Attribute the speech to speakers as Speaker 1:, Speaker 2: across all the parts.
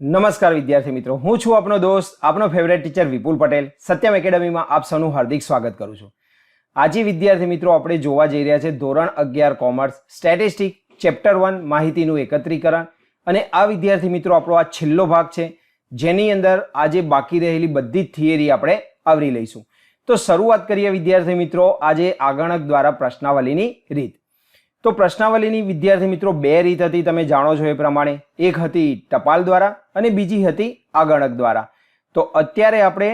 Speaker 1: નમસ્કાર વિદ્યાર્થી મિત્રો, હું છું આપનો દોસ્ત, આપનો ફેવરેટ ટીચર વિપુલ પટેલ. સત્યમ એકેડમીમાં આપ સૌનું હાર્દિક સ્વાગત કરું છું. આજે વિદ્યાર્થી મિત્રો, આપણે જોવા જઈ રહ્યા છે ધોરણ અગિયાર કોમર્સ સ્ટેટિસ્ટિક ચેપ્ટર વન માહિતીનું એકત્રીકરણ. અને આ વિદ્યાર્થી મિત્રો, આપણો આ છેલ્લો ભાગ છે, જેની અંદર આજે બાકી રહેલી બધી જ થિયરી આપણે આવરી લઈશું. તો શરૂઆત કરીએ વિદ્યાર્થી મિત્રો, આજે આગણક દ્વારા પ્રશ્નાવલીની રીત. તો પ્રશ્નાવલીની વિદ્યાર્થી મિત્રો બે રીત હતી, તમે જાણો છો એ પ્રમાણે. એક હતી ટપાલ દ્વારા અને બીજી હતી આગણક દ્વારા. તો અત્યારે આપણે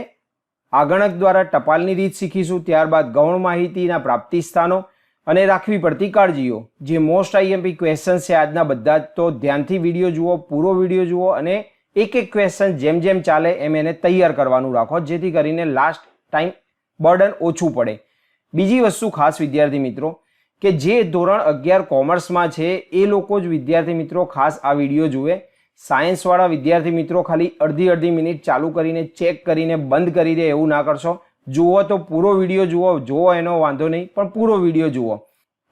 Speaker 1: આગણક દ્વારા ટપાલની રીત શીખીશું, ત્યારબાદ ગૌણ માહિતીના પ્રાપ્તિ સ્થાનો અને રાખવી પડતી કાળજીઓ. જે મોસ્ટ આઈએમપી ક્વેશ્ચન છે આજના બધા તો ધ્યાનથી વીડિયો જુઓ, પૂરો વીડિયો જુઓ અને એક એક ક્વેશ્ચન જેમ જેમ ચાલે એમ એને તૈયાર કરવાનું રાખો, જેથી કરીને લાસ્ટ ટાઈમ બર્ડન ઓછું પડે. બીજી વસ્તુ ખાસ વિદ્યાર્થી મિત્રો કે જે ધોરણ અગિયાર કોમર્સમાં છે, એ લોકો જ વિદ્યાર્થી મિત્રો ખાસ આ વીડિયો જુએ. સાયન્સવાળા વિદ્યાર્થી મિત્રો ખાલી અડધી અડધી મિનિટ ચાલુ કરીને ચેક કરીને બંધ કરી દે એવું ના કરશો. જુઓ તો પૂરો વીડિયો જુઓ જુઓ એનો વાંધો નહીં, પણ પૂરો વીડિયો જુઓ.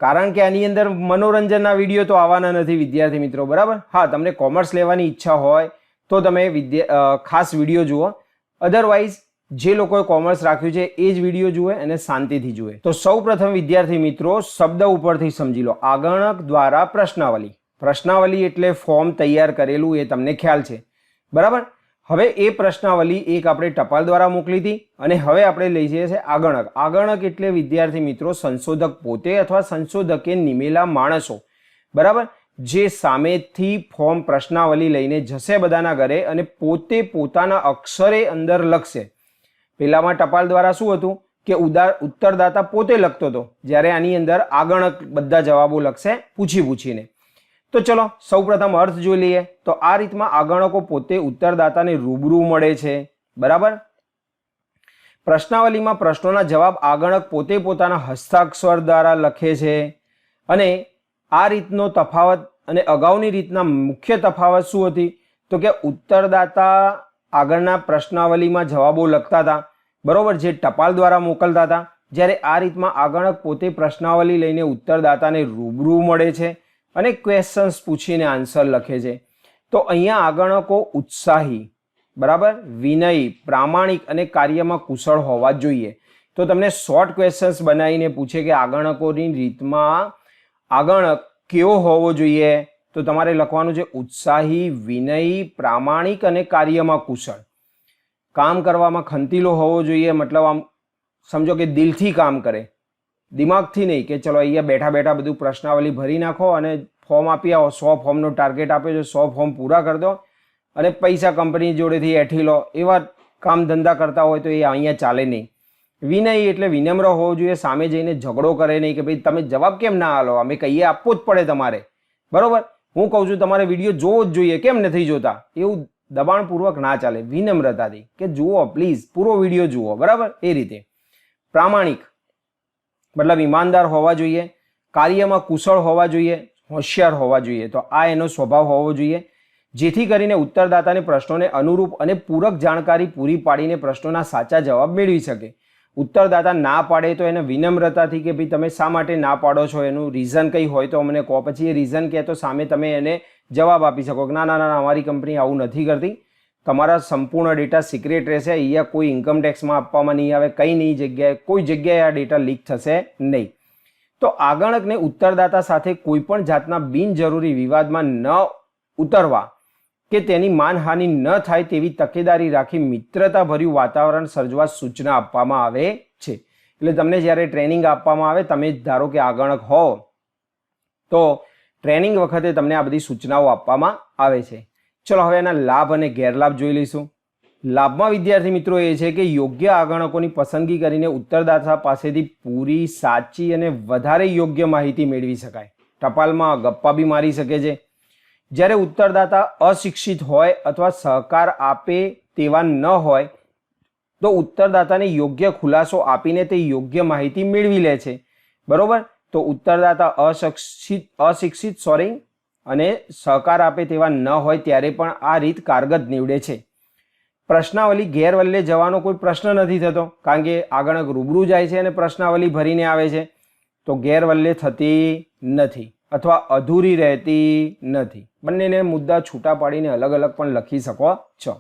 Speaker 1: કારણ કે આની અંદર મનોરંજનના વીડિયો તો આવવાના નથી વિદ્યાર્થી મિત્રો, બરાબર? હા, તમને કોમર્સ લેવાની ઈચ્છા હોય તો તમે વિદ્યા ખાસ વીડિયો જુઓ. અધરવાઇઝ જે લોકોએ કોમર્સ રાખ્યું છે, એ જ વીડિયો જુએ અને શાંતિથી જુએ. તો સૌ પ્રથમ વિદ્યાર્થી મિત્રો, શબ્દ ઉપરથી સમજી લો. આગણક દ્વારા પ્રશ્નાવલી. પ્રશ્નાવલી એટલે ફોર્મ તૈયાર કરેલું એ તમને ખ્યાલ છે. બરાબર? હવે એ પ્રશ્નાવલી એક આપણે ટપાલ દ્વારા મોકલી હતી અને હવે આપણે લઈ જઈએ છીએ આગણક. આગણક એટલે વિદ્યાર્થી મિત્રો, સંશોધક પોતે અથવા સંશોધકે નિમેલા માણસો. બરાબર? જે સામેથી ફોર્મ પ્રશ્નાવલી લઈને જશે બધાના ઘરે અને પોતે પોતાના અક્ષરે અંદર લખશે. પેલામાં ટપાલ દ્વારા શું હતું કે ઉદાર ઉત્તરદાતા પોતે લખતો હતો, જ્યારે આની અંદર આગળ બધા જવાબો લખશે પૂછી પૂછીને. તો ચલો, સૌપ્રથમ અર્થ જોઈ લઈએ. તો આ રીતમાં આગણકો પોતે ઉત્તરદાતાને રૂબરૂ મળે છે. બરાબર? પ્રશ્નાવલીમાં પ્રશ્નોના જવાબ આગણક પોતે પોતાના હસ્તાક્ષર દ્વારા લખે છે. અને આ રીતનો તફાવત અને અગાઉની રીતના મુખ્ય તફાવત શું હતી? તો કે ઉત્તરદાતા આગળના પ્રશ્નાવલીમાં જવાબો લખતા હતા. બરોબર, જે ટપાલ દ્વારા મોકલતા હતા. જ્યારે આ રીતમાં આગળક પોતે પ્રશ્નાવલી લઈને ઉત્તરદાતાને રૂબરૂ મળે છે અને ક્વેશ્ચન્સ પૂછીને આન્સર લખે છે. તો અહીંયા આગણકો ઉત્સાહી, બરાબર, વિનયી, પ્રામાણિક અને કાર્યમાં કુશળ હોવા જોઈએ. તો તમને શોર્ટ ક્વેશ્ચન્સ બનાવીને પૂછે કે આગણકોની રીતમાં આગણક કેવો હોવો જોઈએ? તો તમારે લખવાનું છે ઉત્સાહી, વિનયી, પ્રામાણિક અને કાર્યમાં કુશળ. કામ કરવામાં ખંતીલો હોવો જોઈએ, મતલબ આમ સમજો કે દિલથી કામ કરે. દિમાગથી નહીં કે ચલો અહીંયા બેઠા બેઠા બધું પ્રશ્નાવલી ભરી નાખો અને ફોર્મ આપી આવો, સો ફોર્મનો ટાર્ગેટ આપ્યો છે, સો ફોર્મ પૂરા કરી દો અને પૈસા કંપની જોડેથી એઠી લો. એવા કામ ધંધા કરતા હોય તો એ અહીંયા ચાલે નહીં. વિનય એટલે વિનમ્ર હોવો જોઈએ, સામે જઈને ઝઘડો કરે નહીં કે ભાઈ તમે જવાબ કેમ ના આલો? અમે કહીએ આપવો જ પડે તમારે. બરોબર? હું કહું છું, તમારે વીડિયો જોવો જ જોઈએ, કેમ નથી જોતા? એવું દબાણપૂર્વક ના ચાલે, વિનમ્રતાથી. કે જુઓ પ્લીઝ પૂરો વીડિયો જુઓ, બરાબર? એ રીતે. પ્રામાણિક. મતલબ ઈમાનદાર હોવા જોઈએ, કાર્યમાં કુશળ હોવા જોઈએ, હોશિયાર હોવા જોઈએ. તો આ એનો સ્વભાવ હોવો જોઈએ. જેથી કરીને ઉત્તરદાતાને પ્રશ્નોને અનુરૂપ અને પૂરક જાણકારી પૂરી પાડીને પ્રશ્નોના સાચા જવાબ મેળવી શકે. ઉત્તરદાતા ના પાડે તો એને વિનમ્રતાથી કે ભાઈ તમે શા માટે ના પાડો છો? એનું રીઝન કંઈ હોય તો અમને કહો. પછી એ રીઝન કહે તો સામે તમે એને જવાબ આપી શકો કે ના ના ના અમારી કંપની આવું નથી કરતી. તમારા સંપૂર્ણ ડેટા સિક્રેટ રહેશે. અહીંયા કોઈ ઇન્કમ ટેક્સમાં આપવામાં નહીં આવે, કંઈ નહીં, જગ્યાએ, કોઈ જગ્યાએ આ ડેટા લીક થશે નહીં. તો આગણકને ઉત્તરદાતા સાથે કોઈ પણ જાતના બિનજરૂરી વિવાદમાં ન ઉતરવા. કે તેની માનહાનિ ન થાય તેવી તકેદારી રાખી મિત્રતાભર્યું વાતાવરણ સર્જવા સૂચના આપવામાં આવે છે. એટલે તમને જ્યારે ટ્રેનિંગ આપવામાં આવે, તમે ધારો કે આગણક હો, તો ટ્રેનિંગ વખતે તમને આ બધી સૂચનાઓ આપવામાં આવે છે. ચલો હવે એના લાભ અને ગેરલાભ જોઈ લઈશું. લાભમાં વિદ્યાર્થી મિત્રો એ છે કે યોગ્ય આગણકોની પસંદગી કરીને ઉત્તરદાતા પાસેથી પૂરી સાચી અને વધારે યોગ્ય માહિતી મેળવી શકાય. ટપાલમાં ગપ્પા બી મારી શકે છે. જ્યારે ઉત્તરદાતા અશિક્ષિત હોય અથવા સહકાર આપે તેવા ન હોય, તો ઉત્તરદાતાને યોગ્ય ખુલાસો આપીને તે યોગ્ય માહિતી મેળવી લે છે. બરોબર? તો ઉત્તરદાતા અશિક્ષિત અશિક્ષિત સોરી અને સહકાર આપે તેવા ન હોય ત્યારે પણ આ રીત કારગત નીવડે છે. પ્રશ્નાવલી ગેરવલ્લે જવાનો કોઈ પ્રશ્ન નથી થતો, કારણ કે આગળ રૂબરૂ જાય છે અને પ્રશ્નાવલી ભરીને આવે છે. તો ગેરવલ્લે થતી નથી. અથવા અધૂરી રહેતી નથી. બંનેને મુદ્દા છૂટા પાડીને અલગ અલગ પણ લખી શકો છો.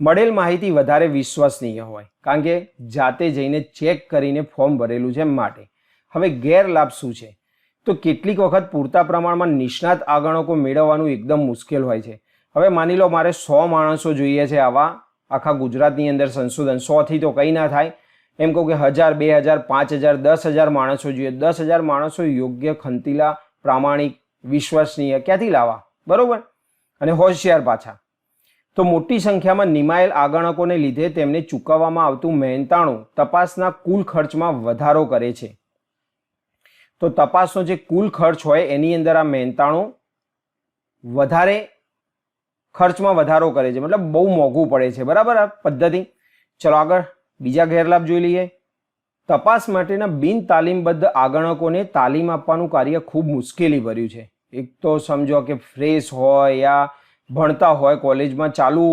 Speaker 1: મળેલ માહિતી વધારે વિશ્વસનીય હોય, કારણ કે જાતે જઈને ચેક કરીને ફોર્મ ભરેલું છે માટે. હવે ગેરલાભ શું છે? તો કેટલીક વખત પૂરતા પ્રમાણમાં નિષ્ણાત આગણકો મેળવવાનું એકદમ મુશ્કેલ હોય છે. હવે માની લો મારે સો માણસો જોઈએ છે આવા, આખા ગુજરાતની અંદર સંશોધન, સોથી તો કંઈ ના થાય. એમ કહું કે હજાર, બે હજાર, પાંચ હજાર, દસ હજાર માણસો જોઈએ. દસ હજાર માણસો યોગ્ય ખંતીલા પ્રામાણિક, વિશ્વસનીય ક્યાંથી લાવવા? બરોબર? અને હોશિયાર પાછા. તો મોટી સંખ્યામાં નિમાયેલ આગણકોને લીધે તેમને ચૂકવવામાં આવતું મહેનતાણું તપાસના કુલ ખર્ચમાં વધારો કરે છે. તો તપાસનો જે કુલ ખર્ચ હોય એની અંદર આ મહેનતાણું વધારે ખર્ચમાં વધારો કરે છે. મતલબ બહુ મોંઘું પડે છે. બરાબર આ પદ્ધતિ? ચલો આગળ. બીજા ગેરલાભ જોઈ લઈએ. તપાસ માટેના બિન તાલીમબદ્ધ આગણકોને તાલીમ આપવાનું કાર્ય ખૂબ મુશ્કેલી ભર્યું છે. એક તો સમજો કે ફ્રેશ હોય યા ભણતા હોય, કોલેજમાં ચાલુ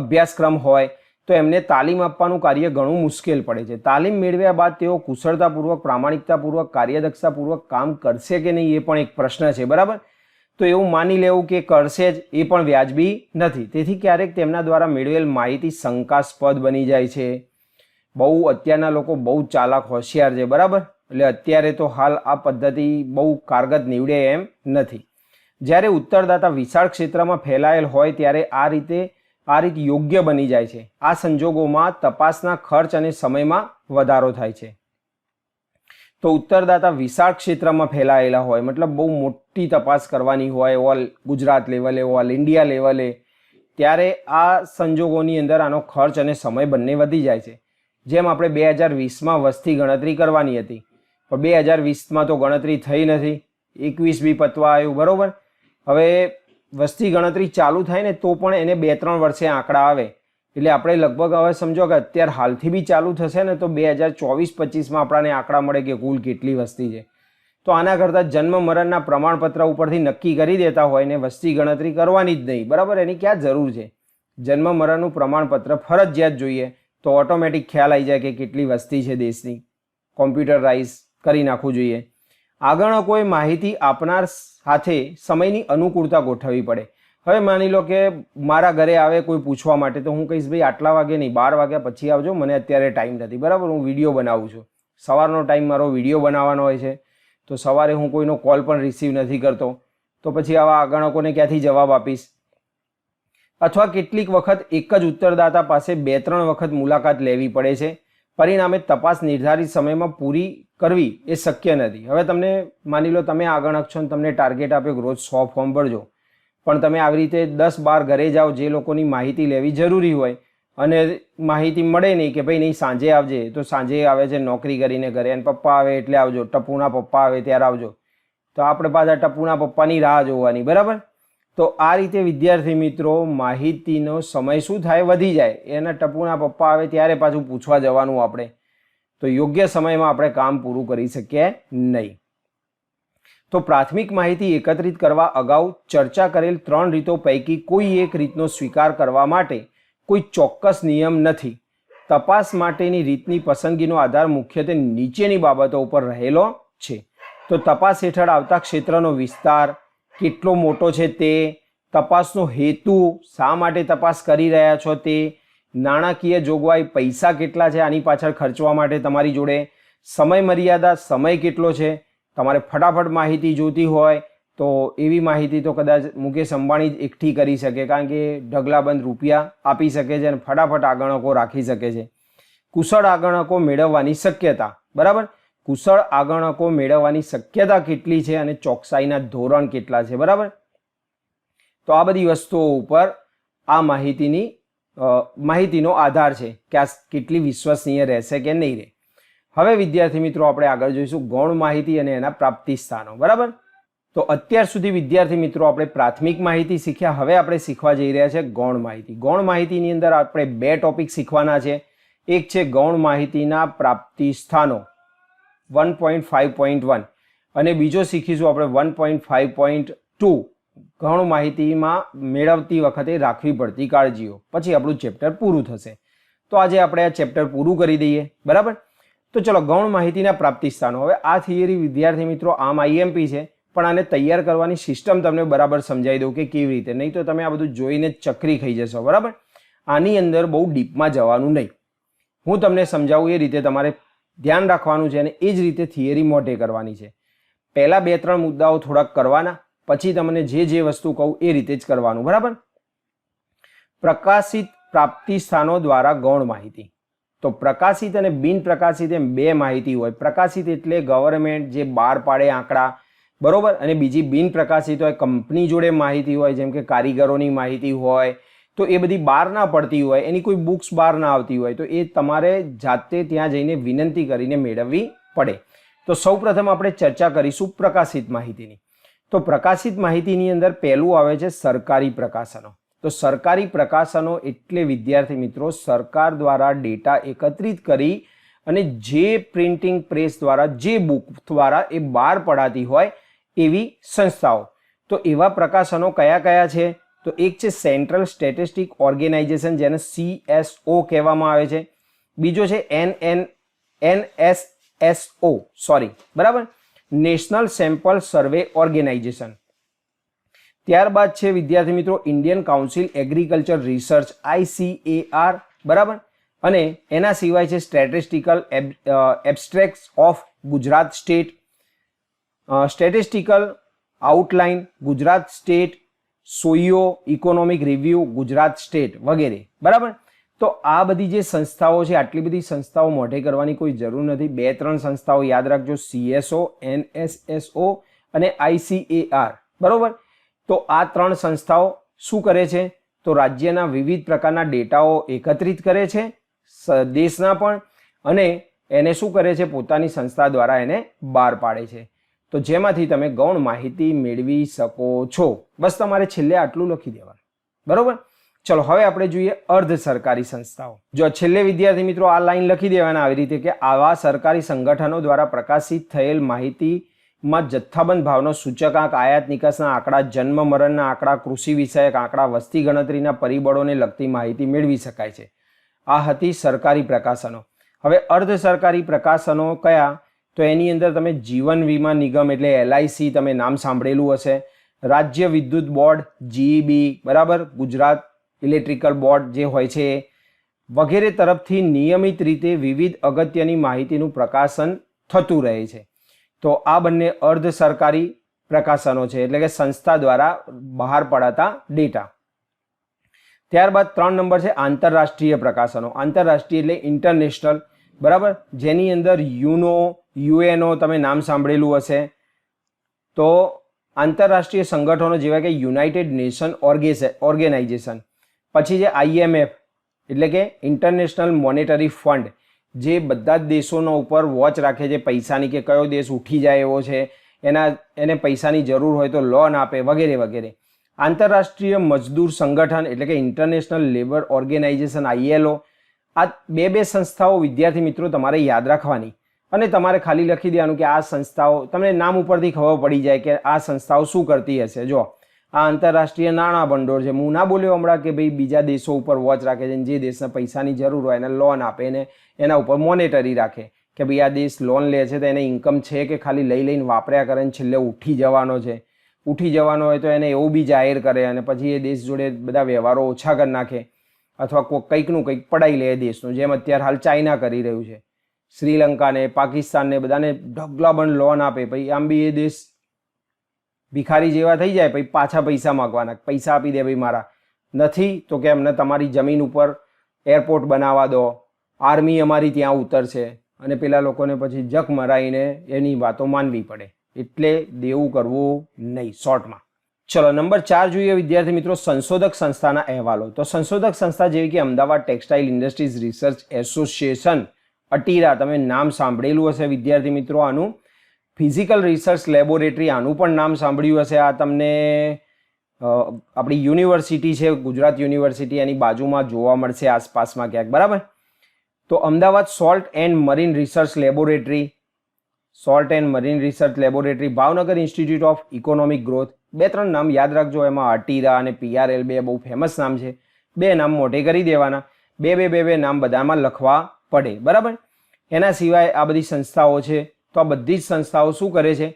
Speaker 1: અભ્યાસક્રમ હોય, તો એમને તાલીમ આપવાનું કાર્ય ઘણું મુશ્કેલ પડે છે. તાલીમ મેળવ્યા બાદ તેઓ કુશળતાપૂર્વક, પ્રામાણિકતાપૂર્વક, કાર્યદક્ષતાપૂર્વક કામ કરશે કે નહીં એ પણ એક પ્રશ્ન છે. બરાબર? તો એવું માની લેવું કે કરશે જ એ પણ વ્યાજબી નથી. તેથી ક્યારેક તેમના દ્વારા મેળવેલ માહિતી શંકાસ્પદ બની જાય છે. બહુ અત્યારના લોકો બહુ ચાલાક હોશિયાર છે, બરાબર? એટલે અત્યારે તો હાલ આ પદ્ધતિ બહુ કારગત નીવડે એમ નથી. જ્યારે ઉત્તરદાતા વિશાળ ક્ષેત્રમાં ફેલાયેલ હોય ત્યારે આ રીતે, આ રીત યોગ્ય બની જાય છે. આ સંજોગોમાં તપાસના ખર્ચ અને સમયમાં વધારો થાય છે. તો ઉત્તરદાતા વિશાળ ક્ષેત્રમાં ફેલાયેલા હોય, મતલબ બહુ મોટી તપાસ કરવાની હોય ઓલ ગુજરાત લેવલે ઓલ ઇન્ડિયા લેવલે, ત્યારે આ સંજોગોની અંદર આનો ખર્ચ અને સમય બંને વધી જાય છે. જેમ આપણે બે હજાર વીસમાં વસ્તી ગણતરી કરવાની હતી, પણ બે હજાર વીસમાં તો ગણતરી થઈ નથી, એકવીસ બી પતવા આવ્યું, બરાબર? હવે વસ્તી ગણતરી ચાલુ થાય ને, તો પણ એને બે ત્રણ વર્ષે આંકડા આવે. એટલે આપણે લગભગ હવે સમજો કે અત્યારે હાલથી બી ચાલુ થશે ને તો બે હજાર ચોવીસ, પચીસમાં આપણાને આંકડા મળે કે કુલ કેટલી વસ્તી છે. તો આના કરતાં જન્મ મરણના પ્રમાણપત્ર ઉપરથી નક્કી કરી દેતા હોય ને વસ્તી ગણતરી કરવાની જ નહીં. બરાબર? એની ક્યાં જરૂર છે? જન્મ મરણનું પ્રમાણપત્ર ફરજિયાત જોઈએ તો ઓટોમેટિક ખ્યાલ આવી જાય કે કેટલી વસ્તી છે દેશની. કોમ્પ્યુટરાઇઝ કરી નાખવું જોઈએ. આગણકોએ માહિતી આપનાર સાથે સમયની અનુકૂળતા ગોઠવવી પડે. હવે માની લો કે મારા ઘરે આવે કોઈ પૂછવા માટે, તો હું કહીશ, ભાઈ, આટલા વાગે નહીં, બાર વાગ્યા પછી આવજો, મને અત્યારે ટાઈમ નથી. બરાબર? હું વીડિયો બનાવું છું. સવારનો ટાઈમ મારો વીડિયો બનાવવાનો હોય છે. તો સવારે હું કોઈનો કોલ પણ રિસીવ નથી કરતો. તો પછી આવા આગણકોને ક્યાંથી જવાબ આપીશ? અથવા કેટલીક વખત એક જ ઉત્તરદાતા પાસે બે ત્રણ વખત મુલાકાત લેવી પડે છે. પરિણામે તપાસ નિર્ધારિત સમયમાં પૂરી કરવી એ શક્ય નથી. હવે તમને માની લો તમે આગણક છો તમને ટાર્ગેટ આપ્યો રોજ સો ફોર્મ ભરજો. પણ તમે આવી રીતે દસ બાર ઘરે જાઓ, જે લોકોની માહિતી લેવી જરૂરી હોય અને માહિતી મળે નહીં કે ભાઈ નહીં, સાંજે આવજે, તો સાંજે આવે છે, નોકરી કરીને ઘરે અને પપ્પા આવે એટલે આવજો, ટપુના પપ્પા આવે ત્યારે આવજો. તો આપણે પાછા ટપુના પપ્પાની રાહ જોવાની, બરાબર? તો આ રીતે વિદ્યાર્થી મિત્રો, માહિતીનો સમય શું થાય વધી જાય, એના ટપુના પપ્પા આવે ત્યારે પાછું પૂછવા જવાનું આપણે. તો યોગ્ય સમયમાં આપણે કામ પૂરું કરી શકીએ નહીં. તો પ્રાથમિક માહિતી એકત્રિત કરવા અગાઉ ચર્ચા કરેલ ત્રણ રીતો પૈકી કોઈ એક રીતનો સ્વીકાર કરવા માટે કોઈ ચોક્કસ નિયમ નથી. તપાસ માટેની રીતની પસંદગીનો આધાર મુખ્યત્વે નીચેની બાબતો ઉપર રહેલો છે. તો તપાસ હેઠળ આવતા ક્ષેત્રનો વિસ્તાર, કેટલો મોટો છે તે, તપાસનો હેતુ, શા માટે તપાસ કરી રહ્યા છો તે, નાણાકીય જોગવાઈ, પૈસા કેટલા છે આની પાછળ ખર્ચવા માટે તમારી જોડે સમય મર્યાદા સમય કેટલો છે તમારે ફટાફટ માહિતી જોતી હોય તો એવી માહિતી તો કદાચ મુકેશ અંબાણી જ એકઠી કરી શકે, કારણ કે ઢગલાબંધ રૂપિયા આપી શકે છે અને ફટાફટ આગણકો રાખી શકે છે. કુશળ આગણકો મેળવવાની શક્યતા, બરાબર? કુશળ આગણકો મેળવવાની શક્યતા કેટલી છે અને ચોકસાઈના ધોરણ કેટલા છે, બરાબર? તો આ બધી વસ્તુઓ ઉપર આ માહિતીની માહિતીનો આધાર છે કે આ કેટલી વિશ્વસનીય રહેશે કે નહીં રહે. હવે વિદ્યાર્થી મિત્રો આપણે આગળ જોઈશું ગૌણ માહિતી અને એના પ્રાપ્તિ સ્થાનો, બરાબર? તો અત્યાર સુધી વિદ્યાર્થી મિત્રો આપણે પ્રાથમિક માહિતી શીખ્યા, હવે આપણે શીખવા જઈ રહ્યા છે ગૌણ માહિતી. ગૌણ માહિતીની અંદર આપણે બે ટોપિક શીખવાના છે. એક છે ગૌણ માહિતીના પ્રાપ્તિ સ્થાનો, one point five point one. અને બીજો શીખીશું આપણે one point five point two, ગૌણ માહિતીમાં મેળવતી વખતે રાખવી પડતી કાળજીઓ. પછી આપણું ચેપ્ટર પૂરું થશે. તો આજે આપણે આ ચેપ્ટર પૂરું કરી દઈએ, બરાબર? તો ચલો ગૌણ માહિતીના પ્રાપ્તિ સ્થાનો હવે આ થિયરી વિદ્યાર્થી મિત્રો આમ આઈએમપી છે, પણ આને તૈયાર કરવાની સિસ્ટમ તમને બરાબર સમજાવી દઉં કે કેવી રીતે. નહીં તો તમે આ બધું જોઈને ચક્રી ખાઈ જશો, બરાબર? આની અંદર બહુ ડીપમાં જવાનું નહીં. હું તમને સમજાવું એ રીતે તમારે ધ્યાન રાખવાનું છે અને એ જ રીતે થિયરી મોઢે કરવાની છે. પહેલાં બે ત્રણ મુદ્દાઓ થોડાક કરવાના, પછી તમને જે જે વસ્તુ કહું એ રીતે જ કરવાનું, બરાબર? પ્રકાશિત પ્રાપ્તિ સ્થાનો દ્વારા ગૌણ માહિતી. તો પ્રકાશિત અને બિન પ્રકાશિત એમ બે માહિતી હોય. પ્રકાશિત એટલે ગવર્મેન્ટ જે બહાર પાડે આંકડા, બરોબર? અને બીજી બિન પ્રકાશિત હોય કંપની જોડે માહિતી હોય, જેમ કે કારીગરોની માહિતી હોય, તો એ બધી બહાર ના પડતી હોય, એની કોઈ બુક્સ બહાર ના આવતી હોય, તો એ તમારે જાતે ત્યાં જઈને વિનંતી કરીને મેળવવી પડે. તો સૌપ્રથમ આપણે ચર્ચા કરીશું પ્રકાશિત માહિતીની. તો પ્રકાશિત માહિતીની અંદર પહેલું આવે છે સરકારી પ્રકાશનો. તો સરકારી પ્રકાશનો એટલે વિદ્યાર્થી મિત્રો, સરકાર દ્વારા ડેટા એકત્રિત કરી અને જે પ્રિન્ટિંગ પ્રેસ દ્વારા, જે બુક દ્વારા એ બહાર પડાતી હોય એવી સંસ્થાઓ. તો એવા પ્રકાશનો કયા કયા છે? તો એક છે સેન્ટ્રલ સ્ટેટિસ્ટિક ઓર્ગેનાઇઝેશન, જેને સીએસઓ કહેવામાં આવે છે. બીજો છે N N N S S O sorry, બરાબર? National sample survey organisation. ત્યારબાદ છે વિદ્યાર્થી મિત્રો Indian council agriculture research ICAR બરાબર? અને એના સિવાય છે statistical abstract of Gujarat state statistical outline Gujarat state socio economic review Gujarat state વગેરે, બરાબર? તો આ બધી જે સંસ્થાઓ છે, આટલી બધી સંસ્થાઓ મોઢે કરવાની કોઈ જરૂર નથી. બે, ત્રણ સંસ્થાઓ યાદ રાખજો. સીએસઓ એનએસએસઓ અને આઈસીએઆર બરોબર? તો આ ત્રણ સંસ્થાઓ શું કરે છે? તો રાજ્યના વિવિધ પ્રકારના ડેટાઓ એકત્રિત કરે છે દેશના પણ, અને એને શું કરે છે? પોતાની સંસ્થા દ્વારા એને બહાર પાડે છે. તો જેમાંથી તમે ગૌણ માહિતી મેળવી શકો છો. બસ તમારે છેલ્લે આટલું લખી દેવાનું. બરોબર? ચલો, હવે આપણે જોઈએ અર્ધ સરકારી સંસ્થાઓ. જો છેલ્લે વિદ્યાર્થી મિત્રો આ લાઈન લખી દેવાના આવી રીતે કે આવા સરકારી સંગઠનો દ્વારા પ્રકાશિત થયેલ માહિતીમાં જથ્થાબંધ ભાવનો સૂચકાંક આયાત નિકાસના આંકડા, જન્મ મરણના આંકડા, કૃષિ વિષયક આંકડા, વસ્તી ગણતરીના પરિબળોને લગતી માહિતી મેળવી શકાય છે. આ હતી સરકારી પ્રકાશનો. હવે અર્ધ સરકારી પ્રકાશનો કયા? તો એની અંદર તમે જીવન વીમા નિગમ એટલે એલઆઈસી તમે નામ સાંભળેલું હશે. રાજ્ય વિદ્યુત બોર્ડ જીઈબી બરાબર? ગુજરાત ઇલેક્ટ્રિકલ બોર્ડ જે હોય છે વગેરે તરફથી નિયમિત રીતે વિવિધ અગત્યની માહિતીનું પ્રકાશન થતું રહે છે. તો આ બંને અર્ધ સરકારી પ્રકાશનો છે, એટલે કે સંસ્થા દ્વારા બહાર પડાતા ડેટા ત્યારબાદ ત્રણ નંબર છે આંતરરાષ્ટ્રીય પ્રકાશનો. આંતરરાષ્ટ્રીય એટલે ઇન્ટરનેશનલ બરાબર? જેની અંદર યુનો, યુએનઓ, તમે નામ સાંભળેલું હશે. તો આંતરરાષ્ટ્રીય સંગઠનો જેવા કે યુનાઇટેડ નેશન ઓર્ગેનાઇઝેશન. પછી છે આઈએમએફ, એટલે કે ઇન્ટરનેશનલ મોનેટરી ફંડ જે બધા જ દેશોનો ઉપર વોચ રાખે છે, પૈસાની કે કયો દેશ ઉઠી જાય એવો છે, એના, એને પૈસાની જરૂર હોય તો લોન આપે, વગેરે વગેરે. આંતરરાષ્ટ્રીય મજદૂર સંગઠન એટલે કે ઇન્ટરનેશનલ લેબર ઓર્ગેનાઇઝેશન આઈએલઓ આ બે બે સંસ્થાઓ વિદ્યાર્થી મિત્રો તમારે યાદ રાખવાની. અને તમારે ખાલી લખી દેવાનું કે આ સંસ્થાઓ, તમને નામ ઉપરથી ખબર પડી જાય કે આ સંસ્થાઓ શું કરતી હશે. જો આ આંતરરાષ્ટ્રીય નાણાં ભંડોળ છે. હું ના બોલ્યો હમણાં કે ભાઈ બીજા દેશો ઉપર વોચ રાખે છે જે દેશને પૈસાની જરૂર હોય એને લોન આપે ને એના ઉપર મોનેટરી રાખે. કે ભાઈ આ દેશ લોન લે છે તો એને ઇન્કમ છે કે ખાલી લઈ લઈને વાપર્યા કરે ને છેલ્લે ઉઠી જવાનો છે. ઉઠી જવાનો હોય તો એને એવું બી જાહેર કરે અને પછી એ દેશ જોડે બધા વ્યવહારો ઓછા કરી નાખે. અથવા કોઈ કંઈકનું કંઈક પડાઈ લે દેશનું, જેમ અત્યારે હાલ ચાઇના કરી રહ્યું છે. શ્રીલંકાને, પાકિસ્તાનને બધાને ઢગલાબંધ લોન આપે. પછી આમ બી એ દેશ ભિખારી જેવા થઈ જાય, પછી પાછા પૈસા માગવાના. પૈસા આપી દે ભાઈ મારા. નથી તો કે અમને તમારી જમીન ઉપર એરપોર્ટ બનાવવા દો. આર્મી અમારી ત્યાં ઉતરશે. અને પેલા લોકોને પછી જક મરાઈને એની વાતો માનવી પડે. એટલે દેવું કરવું નહીં, શોર્ટમાં. ચલો, નંબર ચાર જોઈએ વિદ્યાર્થી મિત્રો, સંશોધક સંસ્થાના અહેવાલો. તો સંશોધક સંસ્થા જેવી કે Ahmedabad textile industries research association, ATIRA, તમે નામ સાંભળેલું હશે વિદ્યાર્થી મિત્રો આનું. ફિઝિકલ રિસર્ચ લેબોરેટરી, આનું પણ નામ સાંભળ્યું હશે. આ તમને આપણી યુનિવર્સિટી છે, ગુજરાત યુનિવર્સિટી, એની બાજુમાં જોવા મળશે આસપાસમાં ક્યાંક. બરાબર? તો Ahmedabad salt and marine research laboratory, salt and marine research laboratory, Bhavnagar institute of economic growth. બે ત્રણ નામ યાદ રાખજો, એમાં અટીરા અને પીઆરએલ બે બહુ ફેમસ નામ છે. બે નામ મોઢે કરી દેવાના. બે બે બે બે નામ બધામાં લખવા પડે. બરાબર? એના સિવાય આ બધી સંસ્થાઓ છે. તો આ બધી જ સંસ્થાઓ શું કરે છે?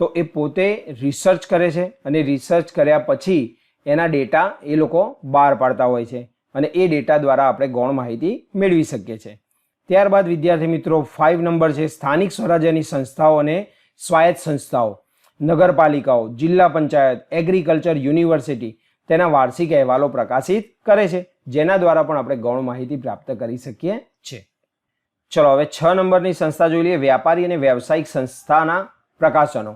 Speaker 1: તો એ પોતે રિસર્ચ કરે છે અને રિસર્ચ કર્યા પછી એના ડેટા એ લોકો બહાર પાડતા હોય છે અને એ ડેટા દ્વારા આપણે ગૌણ માહિતી મેળવી શકીએ છીએ. ત્યારબાદ, વિદ્યાર્થી મિત્રો ફાઇવ નંબર છે સ્થાનિક સ્વરાજ્યની સંસ્થાઓ અને સ્વાયત્ત સંસ્થાઓ. નગરપાલિકાઓ, જિલ્લા પંચાયત એગ્રીકલ્ચર યુનિવર્સિટી તેના વાર્ષિક અહેવાલો પ્રકાશિત કરે છે, જેના દ્વારા પણ આપણે ગૌણ માહિતી પ્રાપ્ત કરી શકીએ ચલો, હવે છ નંબરની સંસ્થા જોઈ લઈએ, વ્યાપારી અને વ્યવસાયિક સંસ્થાના પ્રકાશનો.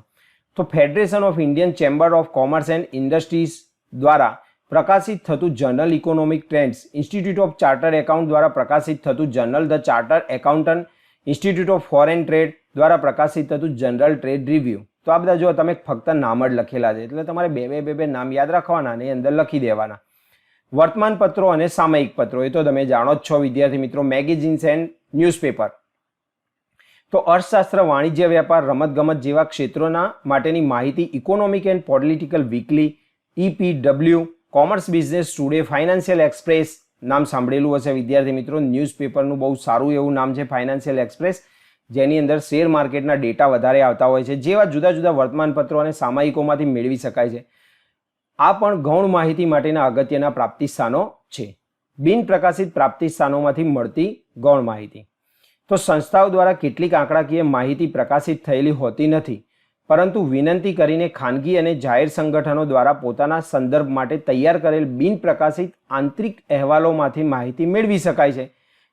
Speaker 1: તો federation of Indian chamber of commerce and industries દ્વારા પ્રકાશિત થતું journal economic trends institute of charter account દ્વારા પ્રકાશિત થતું journal the charter accountant institute of foreign trade દ્વારા પ્રકાશિત થતું જનરલ ટ્રેડ રિવ્યૂ તો આ બધા જો તમે ફક્ત નામ જ લખેલા છે, એટલે તમારે બે બે બે બે નામ યાદ રાખવાના અને અંદર લખી દેવાના. વર્તમાન પત્રો અને સામયિક પત્રો, એ તો તમે જાણો જ છો વિદ્યાર્થી મિત્રો મેગેઝિન્સ એન્ડ ન્યૂઝપેપર. તો અર્થશાસ્ત્ર, વાણિજ્ય વેપાર રમતગમત જેવા ક્ષેત્રોના માટેની માહિતી economic and political weekly EPW commerce business today financial express નામ સાંભળેલું હશે. વિદ્યાર્થી મિત્રો, ન્યૂઝપેપરનું બહુ સારું એવું નામ છે ફાઇનાન્શિયલ એક્સપ્રેસ જેની અંદર શેર માર્કેટના ડેટા વધારે આવતા હોય છે, જેવા જુદા જુદા વર્તમાનપત્રો અને સામાયિકોમાંથી મેળવી શકાય છે. આ પણ ગૌણ માહિતી માટેના અગત્યના પ્રાપ્તિ સ્થાનો છે. બિન પ્રકાશિત પ્રાપ્તિ સ્થાનોમાંથી મળતી ગૌણ માહિતી. તો સંસ્થાઓ દ્વારા કેટલીક આંકડાકીય માહિતી પ્રકાશિત થયેલી હોતી નથી, પરંતુ વિનંતી કરીને ખાનગી અને જાહેર સંગઠનો દ્વારા પોતાના સંદર્ભ માટે તૈયાર કરેલ બિન પ્રકાશિત આંતરિક અહેવાલોમાંથી માહિતી મેળવી શકાય છે.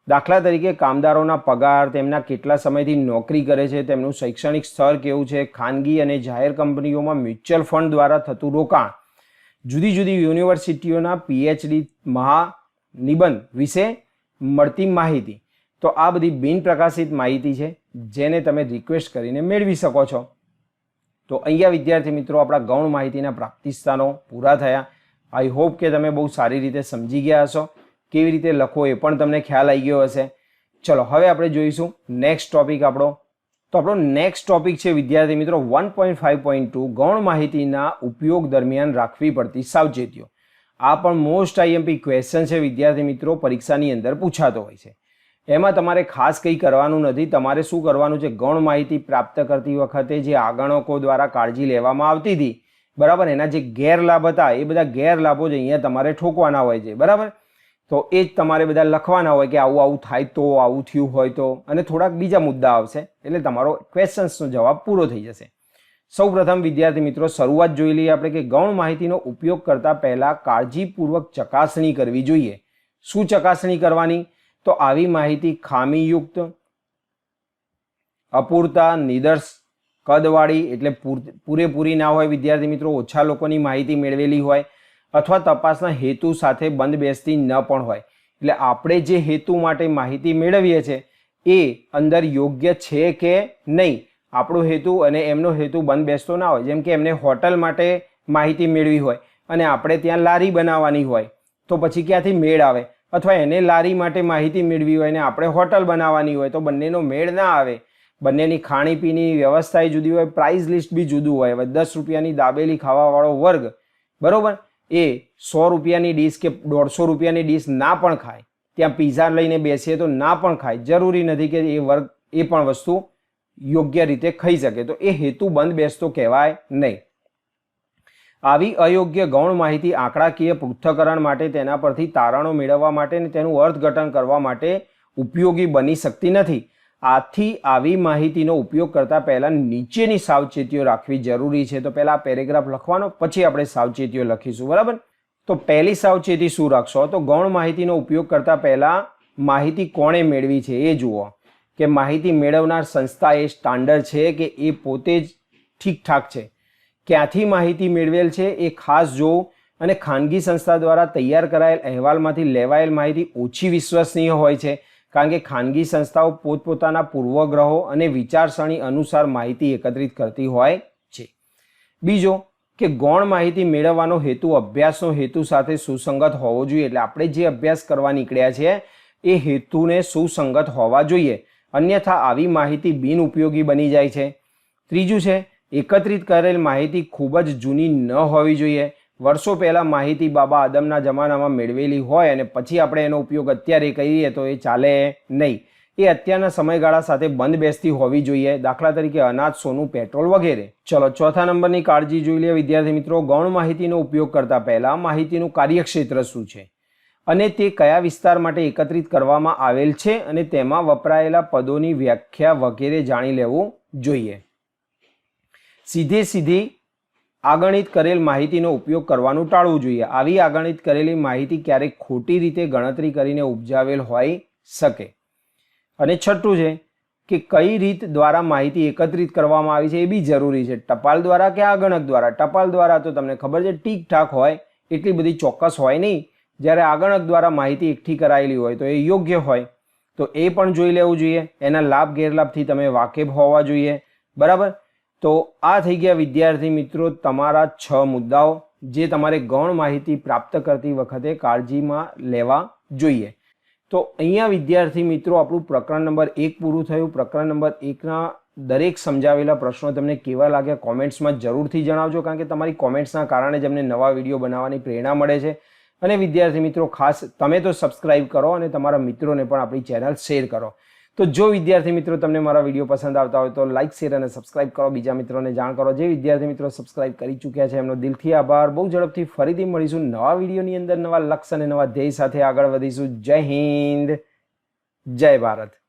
Speaker 1: દાખલા તરીકે, કામદારોના પગાર, તેમના કેટલા સમયથી નોકરી કરે છે, તેમનું શૈક્ષણિક સ્તર કેવું છે, ખાનગી અને જાહેર કંપનીઓમાં મ્યુચ્યુઅલ ફંડ દ્વારા થતું રોકાણ, જુદી જુદી યુનિવર્સિટીઓના પીએચડી મહા નિબંધ વિશે મળતી માહિતી. તો આ બધી બિન પ્રકાશિત માહિતી છે, જેને તમે રિક્વેસ્ટ કરીને મેળવી શકો છો. તો અહીંયા વિદ્યાર્થી મિત્રો, આપણા ગૌણ માહિતીના પ્રાપ્તિસ્થાનો પૂરા થયા. આઈ હોપ કે તમે બહુ સારી રીતે સમજી ગયા હશો. કેવી રીતે લખો એ પણ તમને ખ્યાલ આવી ગયો હશે. ચલો, હવે આપણે જોઈશું નેક્સ્ટ ટોપિક આપણો. તો આપણો નેક્સ્ટ ટોપિક છે, વિદ્યાર્થી મિત્રો one point five point two ગૌણ માહિતીના ઉપયોગ દરમિયાન રાખવી પડતી સાવચેતીઓ. આ પણ મોસ્ટ આઈએમપી ક્વેશ્ચન છે, વિદ્યાર્થી મિત્રો, પરીક્ષાની અંદર પૂછાતો હોય છે. એમાં તમારે ખાસ કંઈ કરવાનું નથી. તમારે શું કરવાનું છે? ગૌણ માહિતી પ્રાપ્ત કરતી વખતે જે આગણકો દ્વારા કાળજી લેવામાં આવતી હતી, બરાબર? એના જે ગેરલાભ હતા, એ બધા ગેરલાભો જ અહીંયા તમારે ઠોકવાના હોય છે, બરાબર? તો એ જ તમારે બધા લખવાના હોય કે આવું આવું થાય તો, આવું થયું હોય તો, અને થોડાક બીજા મુદ્દા આવશે, એટલે તમારો ક્વેશ્ચન્સનો જવાબ પૂરો થઈ જશે. સૌ પ્રથમ વિદ્યાર્થી મિત્રો, શરૂઆત જોઈ લઈએ આપણે કે ગૌણ માહિતીનો ઉપયોગ કરતા પહેલા કાળજીપૂર્વક ચકાસણી કરવી જોઈએ. શું ચકાસણી કરવાની? તો આવી માહિતી ખામીયુક્ત, અપૂરતા, નિદર્શ, કદવાળી એટલે પૂરેપૂરી ના હોય વિદ્યાર્થી મિત્રો, ઓછા લોકોની માહિતી મેળવેલી હોય અથવા તપાસના હેતુ સાથે બંધ બેસતી ન પણ હોય. એટલે આપણે જે હેતુ માટે માહિતી મેળવીએ છીએ એ અંદર યોગ્ય છે કે નહીં? આપણો હેતુ અને એમનો હેતુ બંધ બેસતો ના હોય. જેમ કે એમને હોટલ માટે માહિતી મેળવી હોય અને આપણે ત્યાં લારી બનાવવાની હોય તો પછી ક્યાંથી મેળ આવે? અથવા એને લારી માટે માહિતી મેળવી હોય ને આપણે હોટલ બનાવવાની હોય તો બંનેનો મેળ ના આવે. બંનેની ખાણીપીણી વ્યવસ્થા જુદી હોય પ્રાઇસ લિસ્ટ બી જુદું હોય. હવે દસ રૂપિયાની દાબેલી ખાવાવાળો વર્ગ, બરાબર? એ સો રૂપિયાની ડીશ કે દોઢસો રૂપિયાની ડીશ ના પણ ખાય. ત્યાં પીઝા લઈને બેસીએ તો ના પણ ખાય. જરૂરી નથી કે એ વર્ગ, એ પણ વસ્તુ યોગ્ય રીતે ખાઈ શકે. તો એ હેતુ બંધ બેસતો કહેવાય નહીં. આવી અયોગ્ય ગૌણ માહિતી આંકડાકીય પૃથ્થકરણ માટે, તેના પરથી તારણો મેળવવા માટે અને તેનું અર્થઘટન કરવા માટે ઉપયોગી બની શકતી નથી. આથી આવી માહિતીનો ઉપયોગ કરતા પહેલાં નીચેની સાવચેતીઓ રાખવી જરૂરી છે. તો પહેલાં પેરેગ્રાફ લખવાનો, પછી આપણે સાવચેતીઓ લખીશું. બરાબર? તો પહેલી સાવચેતી શું રાખશો? તો ગૌણ માહિતીનો ઉપયોગ કરતા પહેલાં માહિતી કોણે મેળવી છે એ જુઓ. કે માહિતી મેળવનાર સંસ્થા એ સ્ટાન્ડર્ડ છે કે એ પોતે જ ઠીકઠાક છે. ક્યાંથી માહિતી મેળવેલ છે એ ખાસ જોવું અને ખાનગી સંસ્થા દ્વારા તૈયાર કરાયેલ અહેવાલમાંથી લેવાયેલ માહિતી ઓછી વિશ્વસનીય હોય છે, કારણ કે ખાનગી સંસ્થાઓ પોતપોતાના પૂર્વગ્રહો અને વિચારસરણી અનુસાર માહિતી એકત્રિત કરતી હોય છે. બીજો કે ગૌણ માહિતી મેળવવાનો હેતુ અભ્યાસનો હેતુ સાથે સુસંગત હોવો જોઈએ. એટલે આપણે જે અભ્યાસ કરવા નીકળ્યા છીએ એ હેતુને સુસંગત હોવા જોઈએ. અન્યથા આવી માહિતી બિનઉપયોગી બની જાય છે. ત્રીજું છે, એકત્રિત કરેલ માહિતી ખૂબ જ જૂની ન હોવી જોઈએ. વર્ષો પહેલાં માહિતી બાબા આદમના જમાનામાં મેળવેલી હોય અને પછી આપણે એનો ઉપયોગ અત્યારે કરીએ તો એ ચાલે નહીં. એ અત્યારના સમયગાળા સાથે બંધ બેસતી હોવી જોઈએ. દાખલા તરીકે અનાજ, સોનું, પેટ્રોલ વગેરે. ચલો, ચોથા નંબરની કાળજી જોઈ લે વિદ્યાર્થી મિત્રો. ગૌણ માહિતીનો ઉપયોગ કરતા પહેલા માહિતીનું કાર્યક્ષેત્ર શું છે? અને તે કયા વિસ્તાર માટે એકત્રિત કરવામાં આવેલ છે અને તેમાં વપરાયેલા પદોની વ્યાખ્યા વગેરે જાણી લેવું જોઈએ. સીધે સીધી આગણિત કરેલ માહિતીનો ઉપયોગ કરવાનું ટાળવું જોઈએ. આવી આગણિત કરેલી માહિતી ક્યારેક ખોટી રીતે ગણતરી કરીને ઉપજાવેલ હોઈ શકે. અને છઠ્ઠું છે કે કઈ રીત દ્વારા માહિતી એકત્રિત કરવામાં આવી છે એ બી જરૂરી છે. ટપાલ દ્વારા કે આગણક દ્વારા? ટપાલ દ્વારા તો તમને ખબર છે ઠીક ઠાક હોય, એટલી બધી ચોક્કસ હોય નહીં. જ્યારે આગણક દ્વારા માહિતી એકઠી કરાયેલી હોય તો એ યોગ્ય હોય, તો એ પણ જોઈ લેવું જોઈએ. એના લાભ ગેરલાભથી તમે વાકેફ હોવા જોઈએ. બરાબર? તો આ થઈ ગયા વિદ્યાર્થી મિત્રો તમારા છ મુદ્દાઓ જે તમારે ગૌણ માહિતી પ્રાપ્ત કરતી વખતે કાળજીમાં લેવા જોઈએ. તો અહીંયા વિદ્યાર્થી મિત્રો આપણું પ્રકરણ નંબર એક પૂરું થયું. પ્રકરણ નંબર એકના દરેક સમજાવેલા પ્રશ્નો તમને કેવા લાગ્યા કોમેન્ટ્સમાં જરૂરથી જણાવજો, કારણ કે તમારી કોમેન્ટ્સના કારણે જ અમને નવા વીડિયો બનાવવાની પ્રેરણા મળે છે. અને વિદ્યાર્થી મિત્રો, ખાસ તમે તો સબસ્ક્રાઇબ કરો અને તમારા મિત્રોને પણ આપણી ચેનલ શેર કરો. તો જો વિદ્યાર્થી મિત્રો તમને મારા વીડિયો પસંદ આવતા હોય તો લાઇક શેર અને સબસ્ક્રાઇબ કરો. બીજા મિત્રોને જાણ કરો. જે વિદ્યાર્થી મિત્રો સબસ્ક્રાઇબ કરી ચૂક્યા છે, એમનો દિલથી આભાર. બહુ ઝડપથી ફરીથી મળીશું નવા વિડીયોની અંદર, નવા લક્ષ્ય અને નવા ધ્યેય સાથે આગળ વધીશું. જય હિન્દ. જય ભારત.